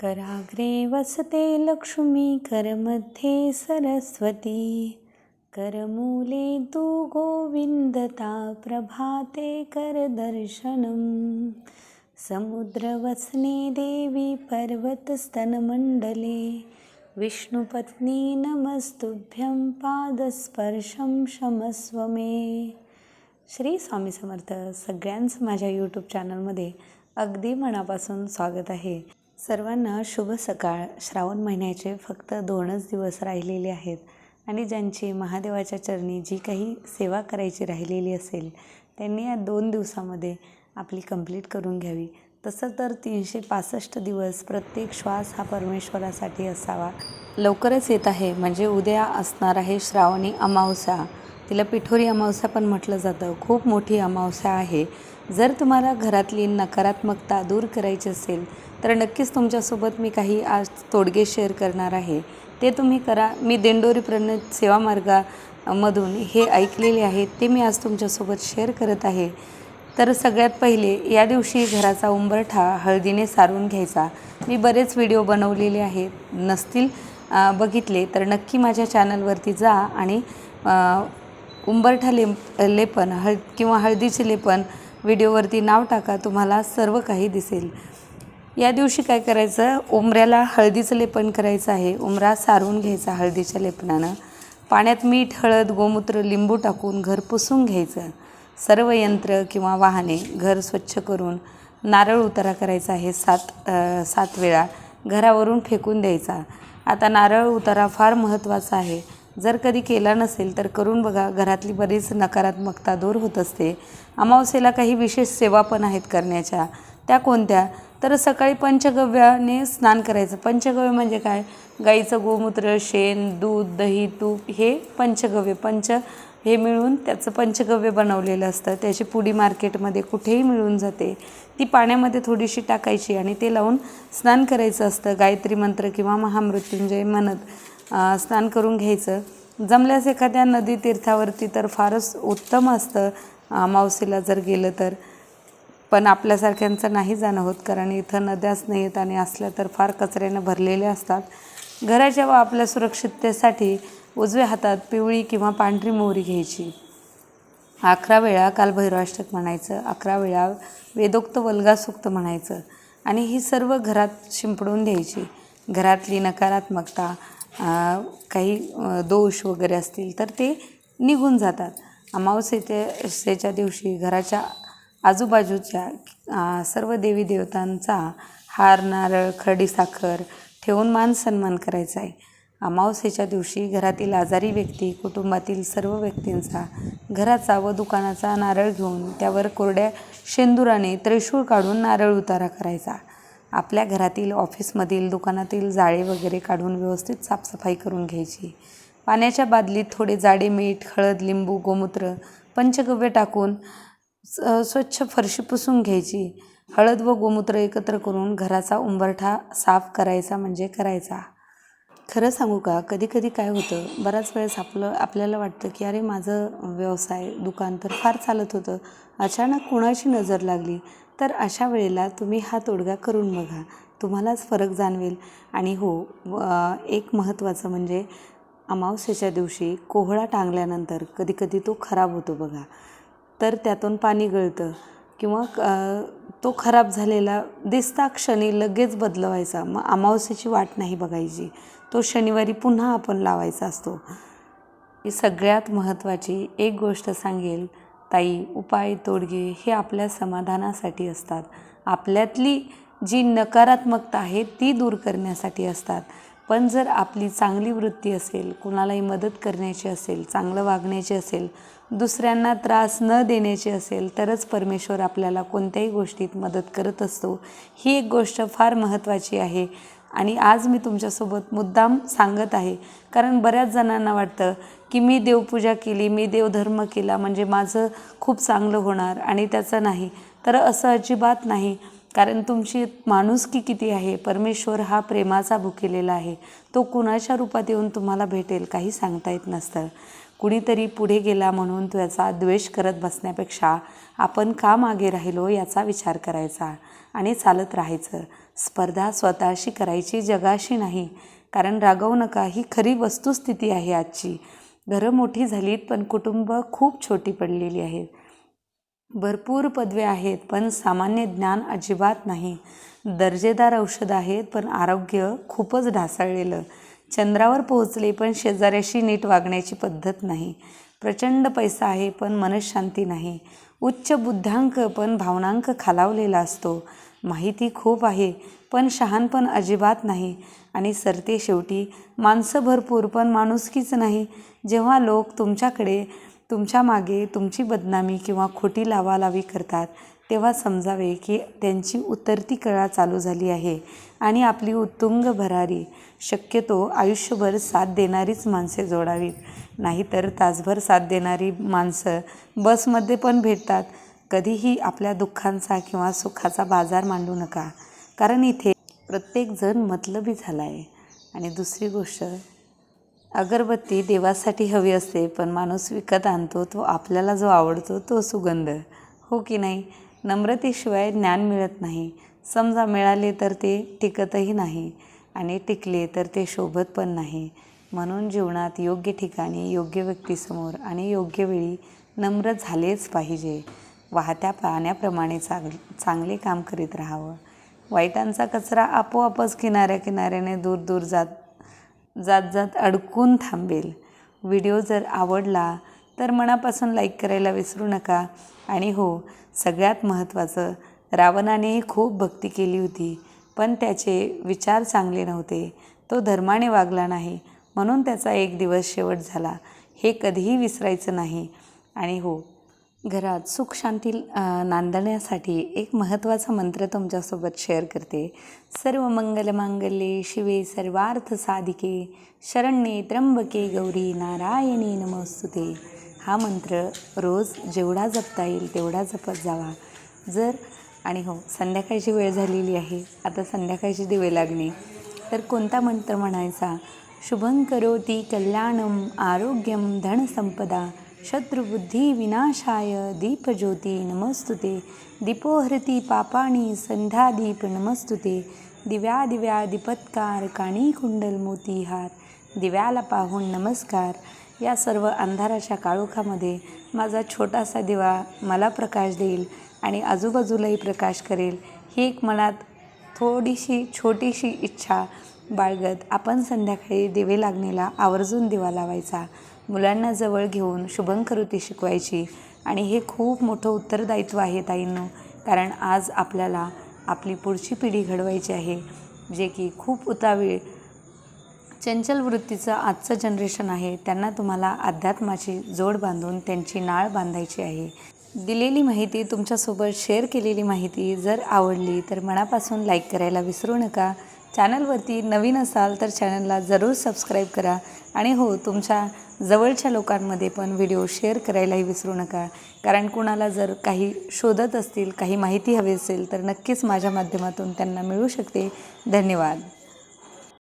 कराग्रे वसते लक्ष्मी करमध्ये सरस्वती। करमूले तु गोविन्दता प्रभाते करदर्शनं समुद्रवसने देवी पर्वतस्तनमण्डले विष्णुपत्नी नमस्तुभ्यं पादस्पर्शं क्षमस्व मे श्री स्वामी समर्थ सगळ्यांचं माझ्या यूट्यूब चॅनलमध्ये अगदी मनापासून स्वागत आहे। सर्वांना शुभ सकाळ. श्रावण महिन्याचे फक्त दोनच दिवस राहिलेले आहेत आणि ज्यांची महादेवाच्या चरणी जी काही सेवा करायची राहिलेली असेल त्यांनी या दोन दिवसामध्ये आपली कंप्लीट करून घ्यावी. तसं तर तीनशे पासष्ट दिवस प्रत्येक श्वास हा परमेश्वरासाठी असावा. लवकरच येत आहे. म्हणजे उद्या असणार आहे श्रावणी अमावस्या. तिला पिठोरी अमावस्या पण म्हटलं जातं. खूप मोठी अमावस्या आहे. जर तुम्हाला घरातली नकारात्मकता दूर करायची असेल तर नक्कीच तुमच्यासोबत मी काही आज तोडगे शेअर करणार आहे. ते तुम्ही करा. मी दिंडोरी प्रणित सेवा मार्गामधून हे ऐकलेले आहे ते मी आज तुमच्यासोबत शेअर करत आहे. तर सगळ्यात पहिले या दिवशी घराचा उंबरठा हळदीने सारून घ्यायचा. मी बरेच व्हिडिओ बनवलेले आहेत नसतील बघितले तर नक्की माझ्या चॅनलवरती जा आणि उंबरठा लेप लेपन हळ किंवा हळदीचे लेपन व्हिडिओवरती नाव टाका तुम्हाला सर्व काही दिसेल. या दिवशी काय करायचं? उमऱ्याला हळदीचं लेपन करायचं आहे. उमरा सारून घ्यायचा हळदीच्या लेपनानं. पाण्यात मीठ हळद गोमूत्र लिंबू टाकून घर पुसून घ्यायचं. सर्व यंत्र किंवा वाहने घर स्वच्छ करून नारळ उतारा करायचा आहे सात अ, सात वेळा. घरावरून फेकून द्यायचा. आता नारळ उतारा फार महत्त्वाचा आहे. जर कधी केला नसेल तर करून बघा. घरातली बरीच नकारात्मकता दूर होत असते. अमावस्येला काही विशेष सेवा पण आहेत करण्याच्या. त्या कोणत्या? तर सकाळी पंचगव्याने स्नान करायचं. पंचगव्य म्हणजे काय? गाईचं गोमूत्र शेण दूध दही तूप हे पंचगव्य. पंच हे मिळून त्याचं पंचगव्य बनवलेलं असतं. त्याची पुडी मार्केटमध्ये कुठेही मिळून जाते. ती पाण्यामध्ये थोडीशी टाकायची आणि ते लावून स्नान करायचं असतं. गायत्री मंत्र किंवा महामृत्युंजय म्हणत. स्नान करून घ्यायचं. जमल्यास एखाद्या नदी तीर्थावरती तर फारच उत्तम असतं अमावस्येला जर गेलं तर. पण आपल्यासारख्यांचं नाही जाणं होत कारण इथं नद्याच नाही आहेत आणि असल्या तर फार कचऱ्यानं भरलेल्या असतात. घराच्या व आपल्या सुरक्षिततेसाठी उजव्या हातात पिवळी किंवा पांढरी मोहरी घ्यायची. अकरा वेळा कालभैरवाष्टक म्हणायचं अकरा वेळा वेदोक्त वल्गासूक्त म्हणायचं. आणि ही सर्व घरात शिंपडून द्यायची. घरातली नकारात्मकता काही दोष वगैरे असतील तर ते निघून जातात. अमावस्येच्या दिवशी घराच्या आजूबाजूच्या सर्व देवी देवतांचा हार नारळ खडीसाखर ठेवून मान सन्मान करायचा आहे. अमावस्येच्या दिवशी घरातील आजारी व्यक्ती कुटुंबातील सर्व व्यक्तींचा घराचा व दुकानाचा नारळ घेऊन त्यावर कोरड्या शेंदुराने त्रिशूळ काढून नारळ उतारा करायचा. आपल्या घरातील ऑफिसमधील दुकानातील जाळे वगैरे काढून व्यवस्थित साफसफाई करून घ्यायची. पाण्याच्या बादलीत थोडे जाडे मीठ हळद लिंबू गोमूत्र पंचगव्य टाकून स- स्वच्छ फरशी पुसून घ्यायची. हळद व गोमूत्र एकत्र करून घराचा उंबरठा साफ करायचा म्हणजे करायचा. खरं सांगू का? कधी कधी काय होतं बऱ्याच वेळेस आपलं आपल्याला वाटतं की अरे माझं व्यवसाय दुकान तर फार चालत होतं. अचानक कुणाची नजर लागली? तर अशा वेळेला तुम्ही हा तोडगा करून बघा. तुम्हालाच फरक जाणवेल. आणि हो व- एक महत्त्वाचं म्हणजे अमावस्येच्या दिवशी कोहळा टांगल्यानंतर कधीकधी तो खराब होतो बघा. तर त्यातून पाणी गळतं किंवा तो खराब झालेला दिसता क्षणी लगेच बदलवायचा. मग अमावस्येची वाट नाही बघायची. तो शनिवारी पुन्हा आपण लावायचा असतो. ही सगळ्यात महत्त्वाची एक गोष्ट सांगेल. ताई उपाय तोडगे हे आपल्या समाधानासाठी असतात. आपल्यातली जी नकारात्मकता आहे ती दूर करण्यासाठी असतात. पण जर आपली चांगली वृत्ती असेल कुणालाही मदत करण्याची असेल चांगलं वागण्याची असेल दुसऱ्यांना त्रास न देण्याची असेल तरच परमेश्वर आपल्याला कोणत्याही गोष्टीत मदत करत असतो. ही एक गोष्ट फार महत्त्वाची आहे. आणि आज मी तुमच्यासोबत मुद्दाम सांगत आहे. कारण बऱ्याच जणांना वाटतं की मी देवपूजा केली मी देवधर्म केला म्हणजे माझं खूप चांगलं होणार आणि त्याचं नाही. तर असं अजिबात नाही. कारण तुमची माणुसकी किती आहे? परमेश्वर हा प्रेमाचा भुकेलेला आहे. तो कुणाच्या रूपात येऊन तुम्हाला भेटेल काही सांगता येत नसतं. कुणीतरी पुढे गेला म्हणून त्याचा द्वेष करत बसण्यापेक्षा आपण का मागे राहिलो याचा विचार करायचा आणि चालत राहायचं. स्पर्धा स्वतःशी करायची जगाशी नाही. कारण रागवू नका ही खरी वस्तुस्थिती आहे आजची. घरं मोठी झालीत पण कुटुंब खूप छोटी पडलेली आहेत. भरपूर पदवे आहेत पण सामान्य ज्ञान अजिबात नाही. दर्जेदार औषधं आहेत पण आरोग्य खूपच ढासळलेलं. चंद्रावर पोहोचले पण शेजाऱ्याशी नीट वागण्याची पद्धत नाही. प्रचंड पैसा आहे पण मनशांती नाही. उच्च बुद्धांक पण भावनांक खालावलेला असतो. माहिती खूप आहे पण शहाणपण अजिबात नाही. आणि सरते शेवटी माणसं भरपूर पण माणुसकीच नाही. जेव्हा लोक तुमच्याकडे तुमच्या मागे तुमची बदनामी किंवा खोटी लावालावी करतात तेव्हा समजावे की त्यांची उतरती कळा चालू झाली आहे आणि आपली उत्तुंग भरारी शक्यतो आयुष्यभर साथ देणारीच माणसे जोडावीत. नाहीतर तासभर साथ देणारी माणसं बसमध्ये पण भेटतात. कधीही आपल्या दुःखांचा किंवा सुखाचा बाजार मांडू नका. कारण इथे प्रत्येकजण मतलबी झाला आहे आणि दुसरी गोष्ट अगरबत्ती देवासाठी हवी असते पण माणूस विकत आणतो तो आपल्याला जो आवडतो तो सुगंध. हो की नाही? नम्रतेशिवाय ज्ञान मिळत नाही. समजा मिळाले तर ते टिकतही नाही. आणि टिकले तर ते शोभत पण नाही. म्हणून जीवनात योग्य ठिकाणी योग्य व्यक्तीसमोर आणि योग्य वेळी नम्र झालेच पाहिजे. वाहत्या पाण्याप्रमाणे चांग चांगले काम करीत राहावं. वाईटांचा कचरा आपोआपच किनाऱ्या किनाऱ्याने दूर दूर जात जात जात अडकून थांबेल. व्हिडिओ जर आवडला तर मनापासून लाईक करायला विसरू नका. आणि हो सगळ्यात महत्त्वाचं रावणानेही खूप भक्ती केली होती पण त्याचे विचार चांगले नव्हते. तो धर्माने वागला नाही म्हणून त्याचा एक दिवस शेवट झाला. हे कधीही विसरायचं नाही. आणि हो घरात सुख शांती नांदण्यासाठी एक महत्त्वाचा मंत्र तुमच्यासोबत शेअर करते. सर्व मंगल मांगल्ये शिवे सर्वार्थ साधिके. शरण्ये त्र्यंबके गौरी नारायणी नमोस्तुते. हा मंत्र रोज जेवढा जपता येईल तेवढा जपत जावा. जर आणि हो संध्याकाळची वेळ झालेली आहे आता संध्याकाळची दिवे लागणे. तर कोणता मंत्र म्हणायचा? शुभं करोती कल्याणम आरोग्यम धनसंपदा. शत्रुबुद्धी विनाशाय दीपज्योती नमस्तुते। दीपोहरती पापाणी संध्यादीप नमस्तुते। दिव्या दिव्या दीपत्कार काणी कुंडल मोतीहार। दिव्याला पाहून नमस्कार। या सर्व अंधाराच्या काळोखामध्ये माझा छोटासा दिवा मला प्रकाश देईल आणि आजूबाजूलाही प्रकाश करेल ही एक मनात थोडीशी छोटीशी इच्छा. बाळगत आपण संध्याकाळी दिवे लागणीला आवर्जून दिवा लावायचा. मुलांना जवळ घेऊन शुभंकरुती शिकवायची. आणि हे खूप मोठं उत्तरदायित्व आहे ताईंनो. कारण आज आपल्याला आपली पुढची पिढी घडवायची आहे. जे की खूप उतावीळ चंचल वृत्तीचं आजचं जनरेशन आहे. त्यांना तुम्हाला अध्यात्माची जोड बांधून त्यांची नाळ बांधायची आहे. दिलेली माहिती तुमच्यासोबत शेअर केलेली माहिती जर आवडली तर मनापासून लाईक करायला विसरू नका. चॅनलवरती नवीन असाल तर चॅनलला जरूर सबस्क्राईब करा. आणि हो तुमच्या जवळच्या लोकांमध्ये पण व्हिडिओ शेअर करायलाही विसरू नका. कारण कुणाला जर काही शोधत असतील काही माहिती हवी असेल तर नक्कीच माझ्या माध्यमातून त्यांना मिळू शकते. धन्यवाद.